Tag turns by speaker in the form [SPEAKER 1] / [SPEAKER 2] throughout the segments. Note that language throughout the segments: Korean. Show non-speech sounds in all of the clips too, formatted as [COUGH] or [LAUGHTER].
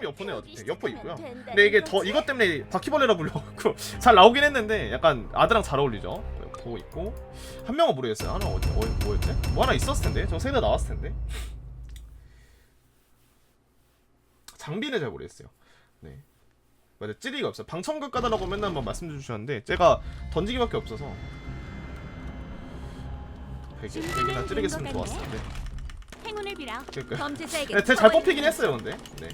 [SPEAKER 1] 이름이 여포네 어떻게 여포 있고요. 근데 이게 더 이것 때문에 바퀴벌레라 불려갖고 [LAUGHS] 잘 나오긴 했는데 약간 아드랑 잘 어울리죠. 여포 있고 한 명은 모르겠어요. 하나 어디 어, 뭐였지? 뭐 하나 있었을 텐데 저 세대 나왔을 텐데 장비는 잘 모르겠어요. 네. 맞아 찌리가 없어요. 방청객 까다라고 맨날 한번 말씀 주셨는데 제가 던지기밖에 없어서 100이 100이나 찌르겠으면 좋았을 텐데.
[SPEAKER 2] 행운을 빌어.
[SPEAKER 1] 그러니까.
[SPEAKER 2] 범죄자에게
[SPEAKER 1] 네, 되게 잘 뽑히긴 했어요, 근데. 네.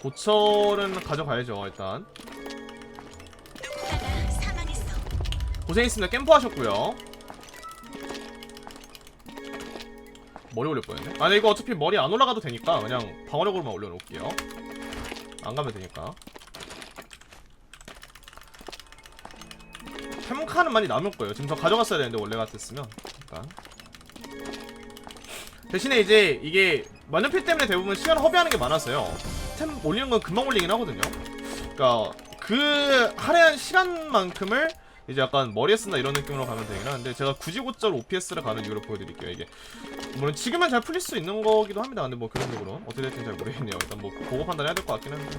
[SPEAKER 1] 고철은 가져가야죠, 일단. 고생했습니다. 캠프 하셨고요. 머리 올릴 뻔했네. 아니 이거 어차피 머리 안 올라가도 되니까 그냥 방어력으로만 올려놓을게요. 안 가면 되니까. 템카는 많이 남을 거예요. 지금 저 가져갔어야 되는데 원래 같았으면 일단 대신에 이제 이게 만년필 때문에 대부분 시간 허비하는 게 많았어요. 템 올리는 건 금방 올리긴 하거든요. 그러니까 그 할애한 시간만큼을 이제 약간 머리에 쓴다 이런 느낌으로 가면 되긴 하는데 제가 굳이 곧잘 OPS를 가는 이유를 보여드릴게요. 이게 물론 지금은 잘 풀릴 수 있는 거기도 합니다. 근데 뭐 그런 식으로 어떻게 될지 잘 모르겠네요. 일단 뭐 보고 판단해야 될 것 같긴 한데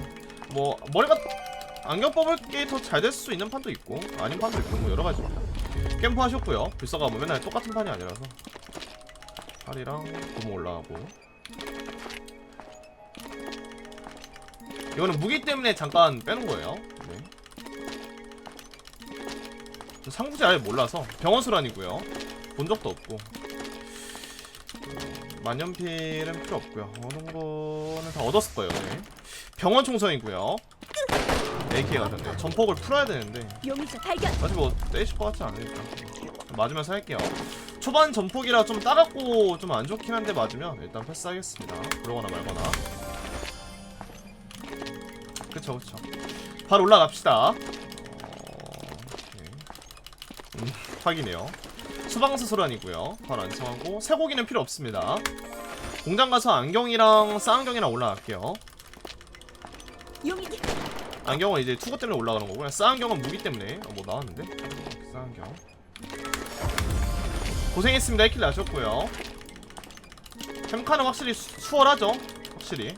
[SPEAKER 1] 뭐 머리가 안경 뽑을 게 더 잘 될 수 있는 판도 있고 아닌 판도 있고 뭐 여러 가지입니다. 캠프 하셨고요. 불사가 뭐 맨날 똑같은 판이 아니라서 팔이랑 고무 올라가고 이거는 무기 때문에 잠깐 빼는 거예요. 네. 저 상부지 아예 몰라서 병원 수란이고요. 본 적도 없고 어, 만년필은 필요 없고요. 얻은 거는 다 얻었을 거예요. 네. 병원 총선이고요. AK 가셨네요. 전폭을 풀어야 되는데. 아직 뭐 떼실 것 같지 않으니까 맞으면서 할게요. 초반 전폭이라 좀 따갑고 좀 안 좋긴 한데 맞으면 일단 패스하겠습니다. 그러거나 말거나. 그쵸 그쵸. 바로 올라갑시다. 어... 음, 확이네요. 수방수 소란이고요. 바로 안성하고 쇠고기는 필요 없습니다. 공장 가서 안경이랑 쌍안경이랑 올라갈게요. 안경은 이제 투구 때문에 올라가는 거고요. 쌍안경은 무기 때문에 어, 뭐 나왔는데 쌍안경 고생했습니다. 1킬 나셨고요. 캠카는 확실히 수, 수월하죠. 확실히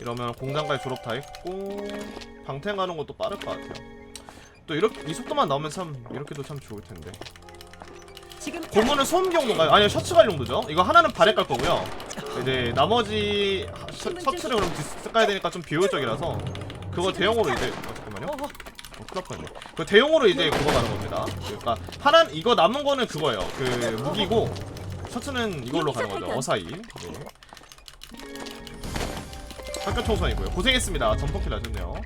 [SPEAKER 1] 이러면 공장까지 졸업 다 했고 방탱 가는 것도 빠를 것 같아요. 또 이렇게 이 속도만 나오면 참 이렇게도 참 좋을 텐데.
[SPEAKER 2] 지금
[SPEAKER 1] 고무는 소음기 용도인가요? 아니요 셔츠 갈 용도죠. 이거 하나는 발에 깔 거고요. 이제 나머지 하- 셔, 셔츠를 그럼 디스 깔야 되니까 좀 비효율적이라서 그거 대용으로 이제 어, 잠깐만요.
[SPEAKER 2] 어,
[SPEAKER 1] 어, 큰일 날 뻔했네. 그 대용으로 이제 그거 가는 겁니다. 그러니까 하나 이거 남은 거는 그거예요. 그 무기고 셔츠는 이걸로 가는 거죠. 어사이. 네. 학교 총선이고요. 고생했습니다. 전폭킬 나셨네요.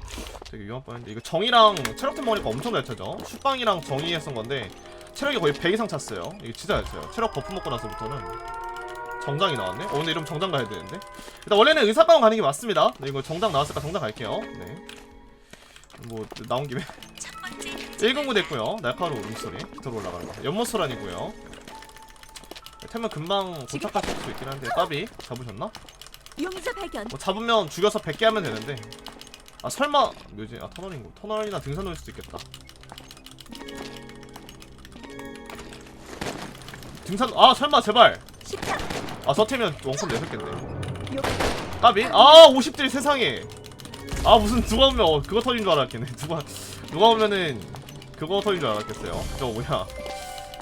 [SPEAKER 1] 되게 위험 뻔했는데 이거 정이랑 체력템 먹으니까 엄청 잘 차죠. 슈빵이랑 정이 했던 건데 체력이 거의 100 이상 찼어요. 이게 진짜 잘 차요. 체력 버프 먹고 나서부터는 정장이 나왔네. 어, 근데 이러면 정장 가야 되는데. 일단 원래는 의사과원 가는 게 맞습니다. 네, 이거 정장 나왔으니까 정장 갈게요. 네. 뭐 나온 김에 [LAUGHS] 1금구 됐고요. 날카로운 울음소리 들어 올라가는 거. 연못소란이고요. 템은 금방 도착하실 수 있긴 한데 까비 잡으셨나?
[SPEAKER 2] 용의자 발견.
[SPEAKER 1] 뭐 잡으면 죽여서 100개 하면 되는데 아 설마 뭐지? 아 터널인고 터널이나 등산로일 수도 있겠다. 등산 아 설마 제발
[SPEAKER 2] 식탁.
[SPEAKER 1] 아저 템면 원컵 6개인데
[SPEAKER 2] 용.
[SPEAKER 1] 까비? 아 50딜 세상에 아 무슨 누가 오면 어, 그거 터진 줄 알았겠네 [LAUGHS] 누가 누가 오면은 그거 터진 줄 알았겠어요 저거 뭐야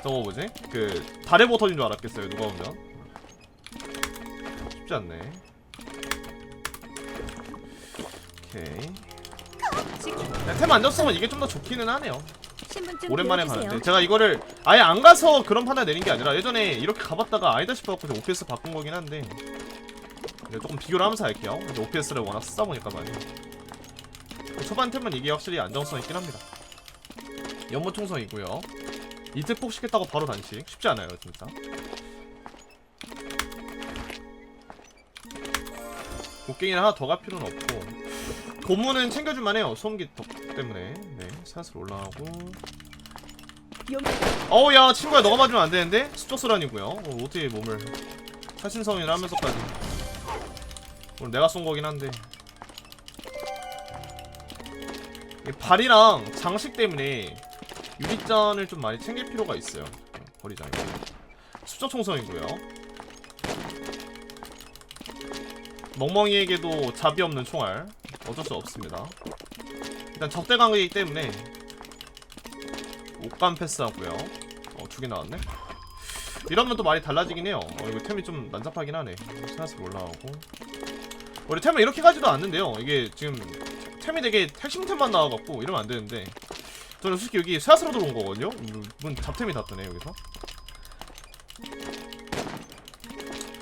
[SPEAKER 1] 저거 뭐지? 그 다레보 터진 줄 알았겠어요 누가 오면 쉽지 않네 오케이.
[SPEAKER 2] 지금
[SPEAKER 1] 템안 줬으면 이게 좀 더 좋기는 하네요.
[SPEAKER 2] 신분증
[SPEAKER 1] 오랜만에. 가는데. 제가 이거를 아예 안 가서 그런 판단 내린 게 아니라 예전에 이렇게 가봤다가 아니다 싶어갖고 좀 OPS 바꾼 거긴 한데. 이제 조금 비교를 하면서 할게요. 근데 OPS를 워낙 쓰다 보니까 많이 초반 템은 이게 확실히 안정성 있긴 합니다. 연못 총성이고요. 이틀 폭식했다고 바로 단식. 쉽지 않아요 진짜. 곡괭이는 하나 더 갈 필요는 없고 고무는 챙겨줄만 해요. 소음기 덕 때문에. 네 산수로 올라가고.
[SPEAKER 2] 용.
[SPEAKER 1] 어우 야 친구야 너가 맞으면 안 되는데? 수족소란이고요. 어, 어떻게 몸을 사신성인을 하면서까지. 오늘 내가 쏜 거긴 한데. 이 발이랑 장식 때문에 유리잔을 좀 많이 챙길 필요가 있어요. 어, 버리자 이거 수적 총성이고요. 멍멍이에게도 잡이 없는 총알 어쩔 수 없습니다. 일단 적대 관계이기 때문에 옷감 패스하고요. 어, 두 개 나왔네. 이러면 또 많이 달라지긴 해요. 어, 이거 템이 좀 난잡하긴 하네. 스나스 올라가고. 원래 템을 이렇게 가지도 않는데요. 이게 지금 템이 되게 핵심 템만 나와갖고 이러면 안 되는데. 저는 솔직히 여기 스나스로 들어온 거거든요. 이분 잡템이 다 뜨네 여기서.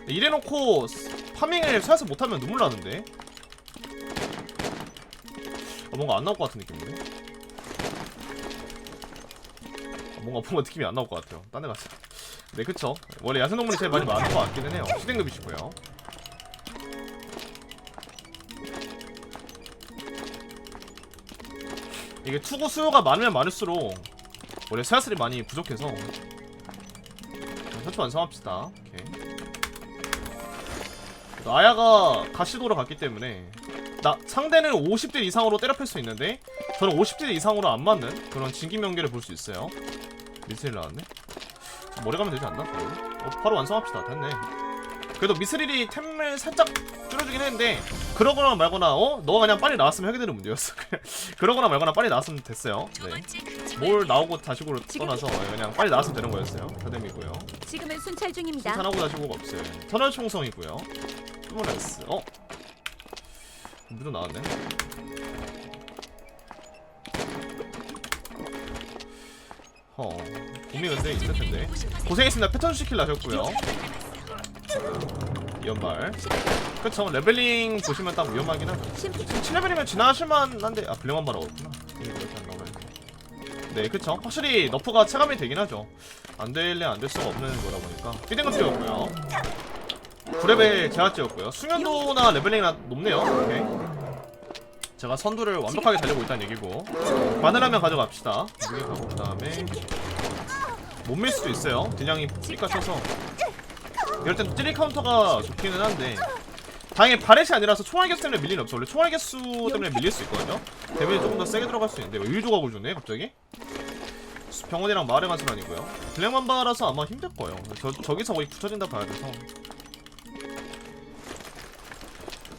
[SPEAKER 1] 이래놓고 파밍을 스나스 못하면 눈물 나는데. 어, 뭔가 안 나올 것 같은 느낌인데. 어, 뭔가 뭔가 느낌이 안 나올 것 같아요. 딴 데 가자. 네, 그쵸. 원래 야생동물이 제일 많이 많은 것 같기는 해요. 시댕급이시고요. 이게 투구 수요가 많으면 많을수록 원래 세아슬이 많이 부족해서 설치 완성합시다. 오케이. 아야가 가시도로 갔기 때문에 나 상대는 50대 이상으로 때려팰 수 있는데 저는 50대 이상으로 안 맞는 그런 진기 명계를 볼 수 있어요. 미스릴 나왔네. 머리 가면 되지 않나? 어, 바로 완성합시다. 됐네. 그래도 미스릴이 템을 살짝 줄여주긴 했는데 그러거나 말거나 어? 너가 그냥 빨리 나왔으면 하게 되는 문제였어. [LAUGHS] 그러거나 말거나 빨리 나왔으면 됐어요. 네. 뭘 나오고 다시고로 떠나서 그냥 빨리 나왔으면 되는 거였어요. 다됨이고요.
[SPEAKER 2] 지금은 순찰 중입니다.
[SPEAKER 1] 순탄하고 다시고가 없어요. 터널 총성이고요. 투모레스. 어? 무도 나왔네. 어. 봄이 근데 있을 텐데. 고생했습니다. 패턴 시킬 나셨고요. 연말. 그쵸. 레벨링 보시면 딱 위험하긴.
[SPEAKER 2] 심피
[SPEAKER 1] 7레벨이면 지나실만 한데 아 블랙만 나오네 네 그쵸 확실히 너프가 체감이 되긴 하죠 안 될래 안될 수가 없는 거다 보니까 피딩급 찍었고요 9레벨 제가 찍었고요. 수면도나 레벨링이 높네요. 오케이. 제가 선두를 완벽하게 달리고 있다는 얘기고. 바늘하면 가져갑시다. 여기 가고 그 다음에 못 밀 수도 있어요. 딜량이 삐까 쳐서. 이럴 땐 찌리 카운터가 좋기는 한데. 다행히 바렛이 아니라서 총알 개수 때문에 밀리는 없어 원래 총알 개수 때문에 밀릴 수 있거든요. 데미지 조금 더 세게 들어갈 수 있는데 왜 일조각을 주네 갑자기? 병원이랑 마을의 간술 아니고요. 블랙맘바라서 아마 힘들 거예요. 저, 저기서 거의 붙여진다 봐야 돼서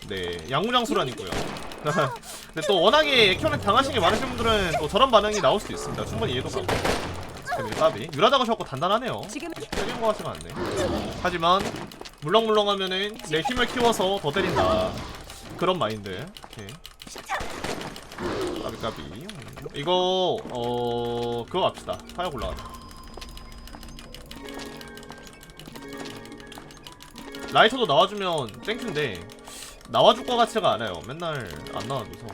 [SPEAKER 1] 네 양무장수란이고요 [LAUGHS] 근데 또 워낙에 액션을 당하신 게 많으신 분들은 또 저런 반응이 나올 수도 있습니다 충분히 이해도 가고 데미지 까비 유라다가 좋고 단단하네요 때리는 것 같지가 않네. 하지만 물렁물렁하면은 내 힘을 키워서 더 때린다. 그런 마인드. 오케이. 까비 까비. 이거 어 그거 갑시다. 파이어 올라가자. 라이터도 나와주면 땡큐인데 나와줄 것 같지가 않아요. 맨날 안 나와줘서.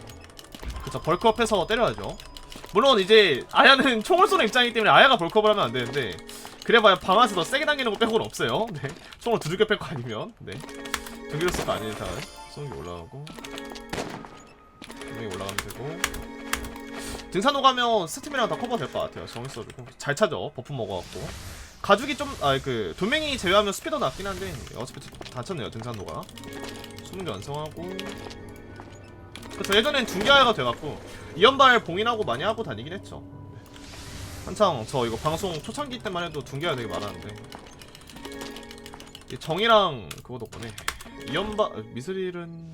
[SPEAKER 1] 그쵸 벌크업해서 때려야죠. 물론 이제 아야는 [LAUGHS] 총을 쏘는 입장이기 때문에 아야가 벌크업을 하면 안 되는데 그래봐야 방아서 더 세게 당기는 거 빼고는 없어요. [LAUGHS] 네. 총을 두들겨 뺄 거 아니면 네. 경기로서가 아닌 이상 쏘는 게 올라가고 분명히 올라가면 되고 등산로 가면 스팀이랑 다 커버 될 것 같아요. 정이 써주고 잘 차죠. 버프 먹어갖고 가죽이 좀 아그 돌멩이 제외하면 스피더 낮긴 한데 어차피 다쳤네요 등산로가 수문제 완성하고. 그래서 예전엔 중계아야가 돼갖고 이연발 봉인하고 많이 하고 다니긴 했죠. 한창 저 이거 방송 초창기 때만 해도 둔개가 되게 많았는데. 이 정이랑 그거 덕분에 이연바 미스릴은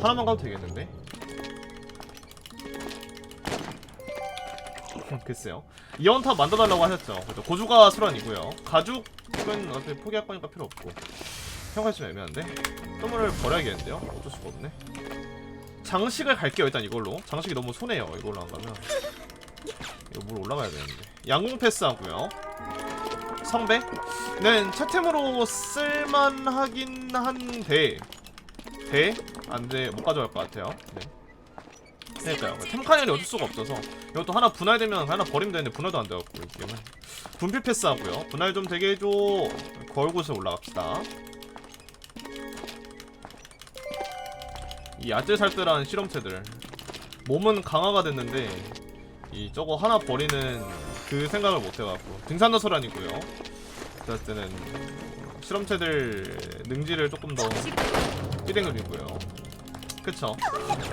[SPEAKER 1] 하나만 가도 되겠는데 글쎄요. 이연탑 만들어달라고 하셨죠. 그죠. 고주가 수란이고요. 가죽은 어차피 포기할 거니까 필요 없고. 평가할 좀 애매한데? 똥을 버려야겠는데요? 어쩔 수가 없네. 장식을 갈게요 일단 이걸로. 장식이 너무 손해요 이걸로 안 가면. 이거 물 올라가야 되는데. 양궁 패스 하고요. 성배는 채템으로 쓸만하긴 한데. 돼? 안돼. 못 가져갈 것 같아요. 네 그러니까요. 템카니언이 어쩔 수가 없어서 이것도 하나 분할되면 하나 버리면 되는데 분할도 안 돼갖고 이 게임은. 분필 패스하고요. 분할 좀 되게 해줘. 거울곳에 올라갑시다. 이 아찔살뜰한 실험체들. 몸은 강화가 됐는데 이 저거 하나 버리는 그 생각을 못 해갖고. 등산도서란이고요. 그랬을 때는 실험체들 능지를 조금 더 띠랭글이고요 그쵸.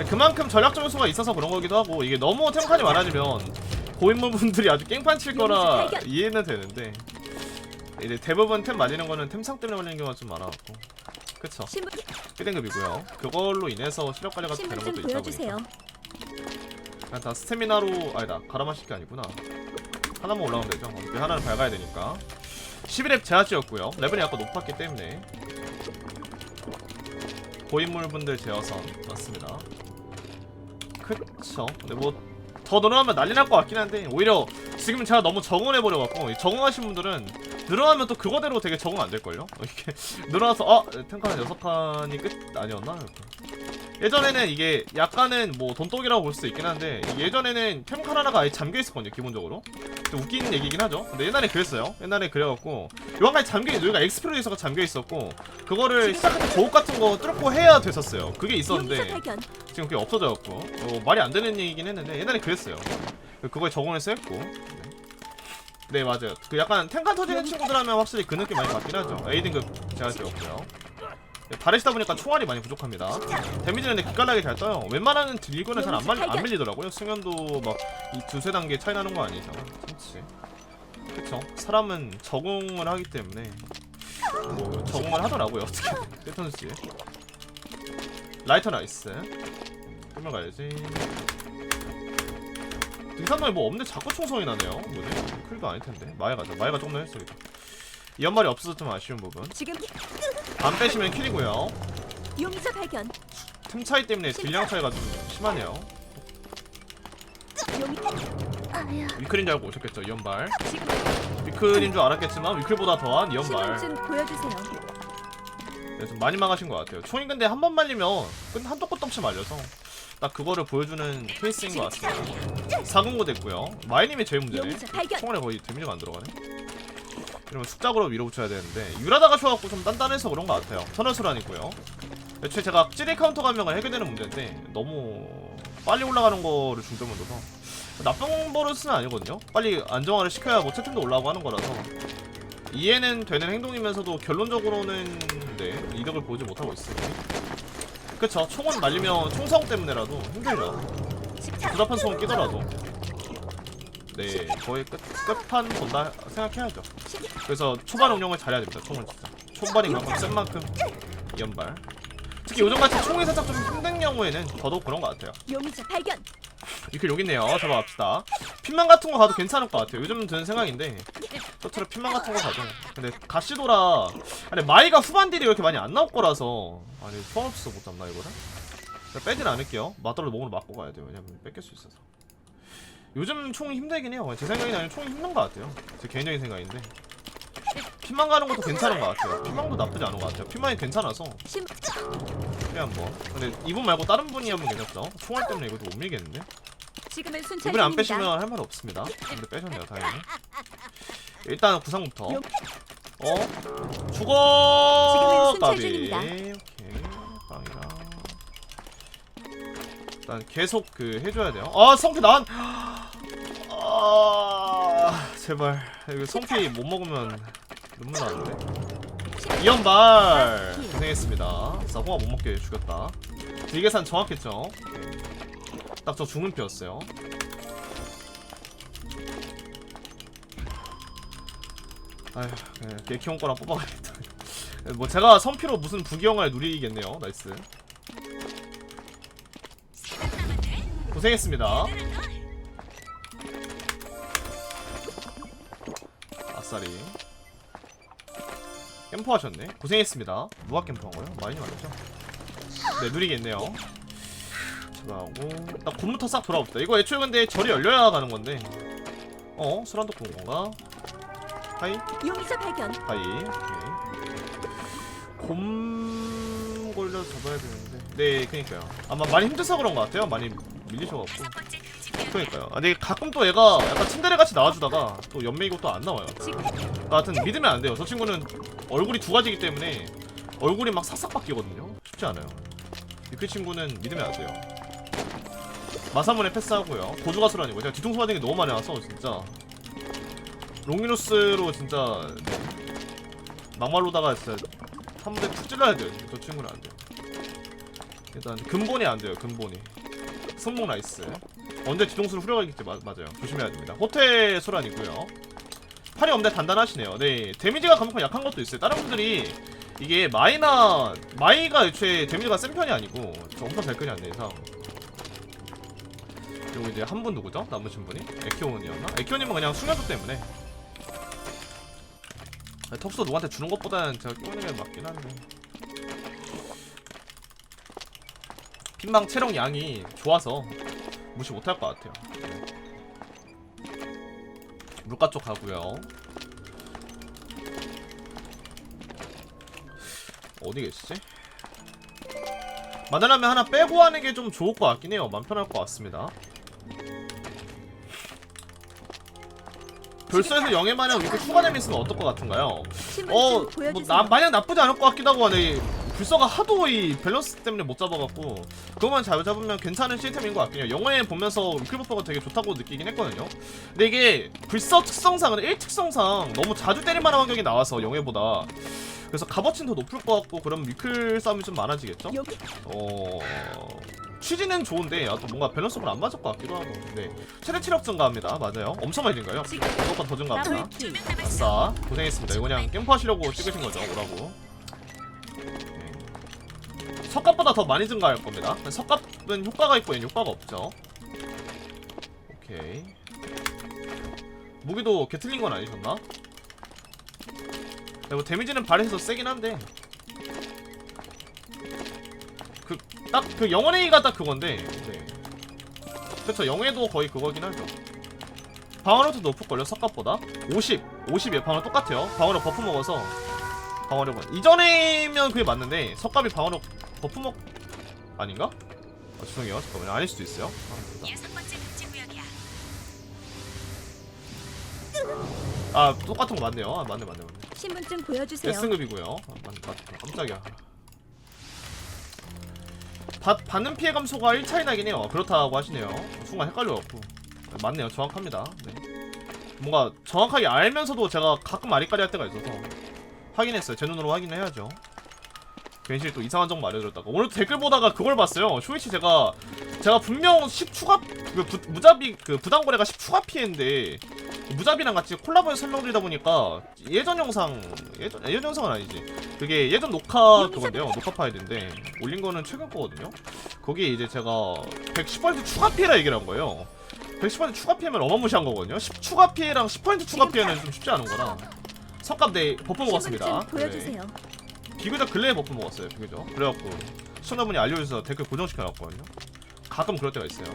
[SPEAKER 1] 그만큼 전략적 요소가 있어서 그런 거기도 하고 이게 너무 템칸이 많아지면 고인물 분들이 아주 깽판 칠 거라. 이해는 되는데 이제 대부분 템 말리는 거는 템상 때문에 말리는 경우가 좀 많아갖고. 그쵸.
[SPEAKER 2] 신분
[SPEAKER 1] 1등급이고요. 그걸로 인해서 시력 관리가 좀 되는 것도
[SPEAKER 2] 좀
[SPEAKER 1] 있다. 보니까. 그냥 다 스태미나로 아니다 가라마실 게 아니구나. 하나만 올라가면 되죠. 어차피 하나는 밝아야 되니까. 11렙 제하지였고요. 레벨이 아까 높았기 때문에 고인물 분들 제어선 맞습니다 그쵸 근데 뭐 더 늘어나면 난리 날 것 같긴 한데 오히려 지금 제가 너무 적응해버려갖고 이 적응하신 분들은 늘어나면 또 그거대로 되게 적응 안 될걸요? 이렇게 [LAUGHS] 늘어나서 아 탱크 한 6칸이 끝 아니었나? 이렇게. 예전에는 이게 약간은 뭐 돈독이라고 볼 수도 있긴 한데 예전에는 템칼 하나가 아예 잠겨있었거든요 기본적으로. 좀 웃긴 얘기긴 하죠. 근데 옛날에 그랬어요. 옛날에 그래갖고 요한까지 잠겨 여기가 엑스프로에서가 잠겨있었고 그거를 시작할 때 보호 같은 거 뚫고 해야 됐었어요. 그게 있었는데. 지금 그게 없어져갖고 어, 말이 안 되는 얘기긴 했는데 옛날에 그랬어요. 그거에 적응해서 했고. 네. 네 맞아요. 그 약간 탱칸 터지는 친구들 하면 확실히 그 느낌 많이 받긴 하죠. A등급 제가 되었고요. 네, 바르시다 보니까 총알이 많이 부족합니다. 데미지는 근데 기깔나게 잘 떠요. 웬만하는 딜거는 잘 안 안 밀리더라고요. 승연도 막 이 두세 단계 차이 나는 거 아니죠? 그렇지 그쵸? 사람은 적응을 하기 때문에 뭐 적응을 하더라고요 어떻게. [LAUGHS] 세턴씨. 라이터 나이스. 끌면 가야지. 등산로에 뭐 없는데 자꾸 총성이 나네요 뭐지? 클도 아닐 텐데. 마에 가자. 마에가 조금 더 했어 이 연말이 없어서 좀 아쉬운 부분.
[SPEAKER 2] 지금
[SPEAKER 1] 안 빼시면 킬이고요
[SPEAKER 2] 용서 발견.
[SPEAKER 1] 틈 차이 때문에 딜량 차이가 좀 심하네요
[SPEAKER 2] 용 아야.
[SPEAKER 1] 위클인 줄 알고 오셨겠죠 이 연발
[SPEAKER 2] 지금
[SPEAKER 1] 위클인 줄 알았겠지만 위클보다 더한 이 연발
[SPEAKER 2] 신분 보여주세요.
[SPEAKER 1] 네, 좀 많이 망하신 것 같아요 총이 근데 한 번 말리면 끝 한도 끝도 없이 말려서 딱 그거를 보여주는 케이스인 것 같습니다 4공고 됐고요 마이님이 제일 문제네
[SPEAKER 2] 발견.
[SPEAKER 1] 총알에 거의 데미지가 안 들어가네. 이러면 숙작으로 밀어붙여야 되는데 유라다가 쳐갖고 좀 단단해서 그런 것 같아요. 터널수란이고요. 애초에 제가 찌리 카운터 감명을 해결되는 문제인데 너무 빨리 올라가는 거를 중점으로 둬서 나쁜 버릇은 아니거든요. 빨리 안정화를 시켜야 뭐 채팅도 올라오고 하는 거라서 이해는 되는 행동이면서도 결론적으로는 네 이득을 보지 못하고 있어요. 그쵸 총은 말리면 총성 때문에라도 힘들죠. 부답한 소음 끼더라도 네 거의 끝, 끝판 본다 생각해야죠. 그래서 초반 운영을 잘해야 됩니다 총은 진짜. 초반이 그만큼 센 만큼 연발. 특히 요즘같이 총이 살짝 좀 힘든 경우에는 더더욱 그런 것 같아요.
[SPEAKER 2] 발견.
[SPEAKER 1] 이렇게 여기 있네요. 잡아갑시다. 핀만 같은 거 가도 괜찮을 것 같아요. 요즘 드는 생각인데. 서트로 핀만 같은 거 가도. 근데 가시도라 아니 마이가 후반 딜이 이렇게 많이 안 나올 거라서. 아니 소환 없어서 못 잡나 이거를? 자, 빼진 않을게요. 마더를 몸으로 맞고 가야 돼요. 왜냐면 뺏길 수 있어서 요즘 총이 힘들긴 해요 제 생각이 아니라 총이 힘든 것 같아요 제 개인적인 생각인데 피망 가는 것도 괜찮은 것 같아요 피망도 나쁘지 않은 것 같아요 피망이 괜찮아서 신해 한번 근데 이분 말고 다른 분이 하면 괜찮죠 총알 때문에 이것도 못 밀겠는데
[SPEAKER 2] 지금은 순찰
[SPEAKER 1] 이번에 안. 빼시면 할 말 없습니다. 근데 빼셨네요, 다행히. 일단 구상부터.
[SPEAKER 2] 용-
[SPEAKER 1] 어? 죽어!
[SPEAKER 2] 지금은 순찰
[SPEAKER 1] 까비.
[SPEAKER 2] 중입니다.
[SPEAKER 1] 오케이. 빵이랑. 일단 계속 그 해줘야 돼요. 아, 성피 난! 아, 제발. 이거 성피 못 먹으면 눈물 나는데. 이연발! 고생했습니다. 사호가 못 먹게 죽였다. 딜계산 정확했죠? 딱 저 죽는 피였어요. 아휴, 네, 개키용 거랑 뽑아가야겠다. [LAUGHS] 뭐 제가 선피로 무슨 부기영을 누리겠네요. 나이스. 고생했습니다. 아싸리. 캠프 하셨네. 고생했습니다. 누가 캠프 한 거예요? 많이 맞았죠? 네, 누리겠네요. 제가하고 나 곰부터 싹 돌아봅시다. 이거 애초에 근데 절이 열려야 가는 건데. 어? 술한도 본 건가? 하이?
[SPEAKER 2] 용서 발견.
[SPEAKER 1] 하이. 오케이. 곰 걸려 잡아야 되는데. 네, 그니까요. 아마 많이 힘들어서 그런 것 같아요. 많이 밀리셔갖고. 그니까요. 아, 근데 가끔 또 얘가 약간 츤데레 같이 나와주다가 또 연맹이고 또 안 나와요. 나 같은 믿으면 안 돼요. 저 친구는 얼굴이 두 가지이기 때문에 얼굴이 막 싹싹 바뀌거든요. 쉽지 않아요. 그 친구는 믿으면 안 돼요. 마사문에 패스하고요. 고주가수라니고 제가 뒤통수 맞은 게 너무 많이 와서 진짜 롱미누스로 진짜 막말로다가 진짜 한 번에 툭 찔러야 돼요. 저 친구는 안 돼요. 일단 근본이 안 돼요. 근본이. 손목 나이스. 언제 후려갈지 마, 맞아요. 조심해야 됩니다. 호텔 소란이고요. 팔이 없는데 단단하시네요. 네 데미지가 그만큼 약한 것도 있어요. 다른 분들이 이게 마이나 마이가 애초에 데미지가 센 편이 아니고 저 엄청 잘 끈이 안돼 이상 그리고 이제 한 분 누구죠? 남으신 분이? 에키오님이었나? 에키오님은 그냥 숙련도 때문에. 턱수 누구한테 주는 것보다는 제가 끼우는 게 맞긴 한데. 핀방 체력 양이 좋아서 무시 못할 것 같아요 물가 쪽 가고요 어디 계시지? 마늘라면 하나 빼고 하는 게 좀 좋을 것 같긴 해요 맘 편할 것 같습니다 별소에서 영예 마냥 이렇게 추가됨이 있으면 어떨 것 같은가요? 어, 뭐. 나, 마냥 나쁘지 않을 것 같기도 하고 네, 불서가 하도 이 밸런스 때문에 못 잡아갖고 그것만 잘 잡으면 괜찮은 시스템인 것 같긴 해요. 영화에 보면서 위클버퍼가 되게 좋다고 느끼긴 했거든요. 근데 이게 불서 특성상은 1특성상 너무 자주 때릴 만한 환경이 나와서 영예보다 그래서 값어치는 더 높을 것 같고 그럼 위클 싸움이 좀 많아지겠죠? 어... 취지는 좋은데 아, 또 뭔가 밸런스가 안 맞을 것 같기도 하고. 네. 최대 체력 증가합니다. 맞아요. 엄청 많이 증가요. 이것보다 더 증가합니다. 아싸 고생했습니다. 이거 그냥 캠프 하시려고 찍으신 거죠? 오라고. 네. 석갑보다 더 많이 증가할 겁니다. 석갑은 효과가 있고 얘는 효과가 없죠. 오케이. 무기도 개 틀린 건 아니셨나? 네, 뭐 데미지는 발에서 세긴 한데. 그 딱 그 영원의가 딱 그건데 네. 그쵸 영예도 거의 그거긴 하죠. 방어력도 높을걸요 석갑보다? 50 50이에요. 방어력 똑같아요. 방어력 버프 먹어서. 방어력은. 이전에면 그게 맞는데 석갑이 방어력 버프 먹 아닌가? 아, 죄송해요. 잠깐만요. 아닐 수도 있어요. 아,
[SPEAKER 2] 여섯 번째 금지 구역이야.
[SPEAKER 1] 아 똑같은 거 맞네요. 아 맞네 맞네 맞네.
[SPEAKER 2] 신분증 보여주세요.
[SPEAKER 1] S급이고요. 아, 맞네 맞다 깜짝이야. 받, 받는 피해 감소가 1차이 나긴 해요. 그렇다고 하시네요. 순간 헷갈려갖고. 맞네요. 정확합니다. 네. 뭔가 정확하게 알면서도 제가 가끔 아리까리 할 때가 있어서 확인했어요. 제 눈으로 확인해야죠 괜시 또 이상한 정보 알려드렸다가 오늘 댓글 보다가 그걸 봤어요. 쇼이치 제가 제가 분명 10 추가 그 부, 무자비 그 부당거래가 10 추가 피해인데 무자비랑 같이 콜라보해서 설명드리다 보니까 예전 영상 예전 예전 영상은 아니지. 그게 예전 녹화 그건데요. 녹화 파일인데 올린 거는 최근 거거든요. 거기에 이제 제가 110% 추가 피해라 얘기를 한 거예요. 110% 추가 피해면 어마무시한 거거든요. 10 추가 피해랑 10% 추가 피해는 좀 쉽지 않은 거라. 석갑 네 버프 먹었습니다.
[SPEAKER 2] 신분증 보여주세요.
[SPEAKER 1] 네. 비교적 근래에 버프 먹었어요 비교적. 그래갖고 시청자분이 알려주셔서 댓글 고정시켜놨거든요. 가끔 그럴 때가 있어요.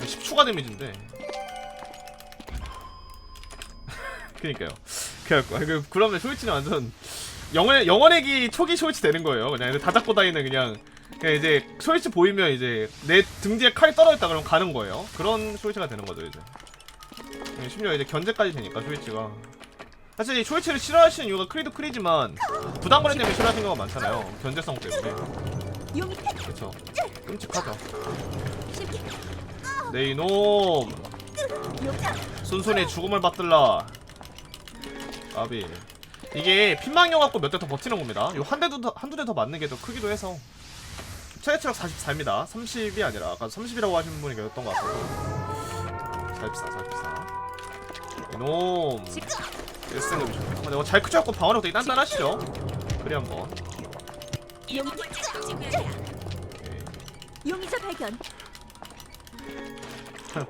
[SPEAKER 1] 네, 10 추가 데미지인데. [LAUGHS] 그니까요. 그래갖고 그, 그러면 쇼이치는 완전 영원 영원액이 초기 쇼이치 되는 거예요. 그냥 다 잡고 다니는 그냥 그냥 이제 쇼이치 보이면 이제 내등 뒤에 칼이 떨어졌다 그러면 가는 거예요. 그런 쇼이치가 되는 거죠 이제 네, 심지어 이제 견제까지 되니까 쇼이치가. 사실 이 쇼이치를 싫어하시는 이유가 크리도 크리지만 부당거래 때문에 싫어하시는 경우가 많잖아요. 견제성 때문에. 그렇죠 끔찍하죠. 네 이놈. 순순히 죽음을 받들라. 까비. 이게 핀망령 갖고 몇 대 더 버티는 겁니다. 요 한 대도 더, 한두 대 더 맞는 게 더 크기도 해서. 최대 체력 44입니다. 30이 아니라 아까 30이라고 하시는 분이 계셨던 것 같아요. 44 44 이놈
[SPEAKER 2] 지금
[SPEAKER 1] 1승급이죠 근데 이거 잘 크죠? 방어력 되게 단단하시죠? 그래 한번
[SPEAKER 2] 용이
[SPEAKER 1] 오케이.
[SPEAKER 2] 용의자 발견.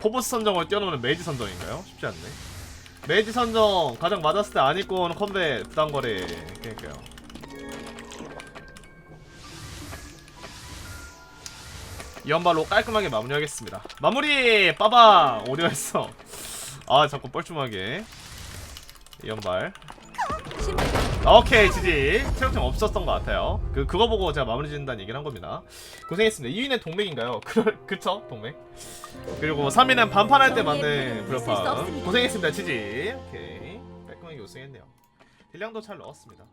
[SPEAKER 1] 포보스 선정을 뛰어넘는 메이지 선정인가요? 쉽지 않네. 메이지 선정 가장 맞았을 때 안 입고 오는 컴뱃 부당거래 그러니까요. 이 연발로 깔끔하게 마무리하겠습니다. 마무리 어디 갔어? 아 자꾸 뻘쭘하게. 이 연발. 오케이 지지. 체력증 없었던 것 같아요. 그 그거 보고 제가 마무리 짓는다는 얘기를 한 겁니다. 고생했습니다. 2위는 동맥인가요? [LAUGHS] 그 그쵸? 동맥. 그리고 3위는 반판할 때 만든 불협화. 고생했습니다 지지. 오케이. 깔끔하게 우승했네요. 딜량도 잘 넣었습니다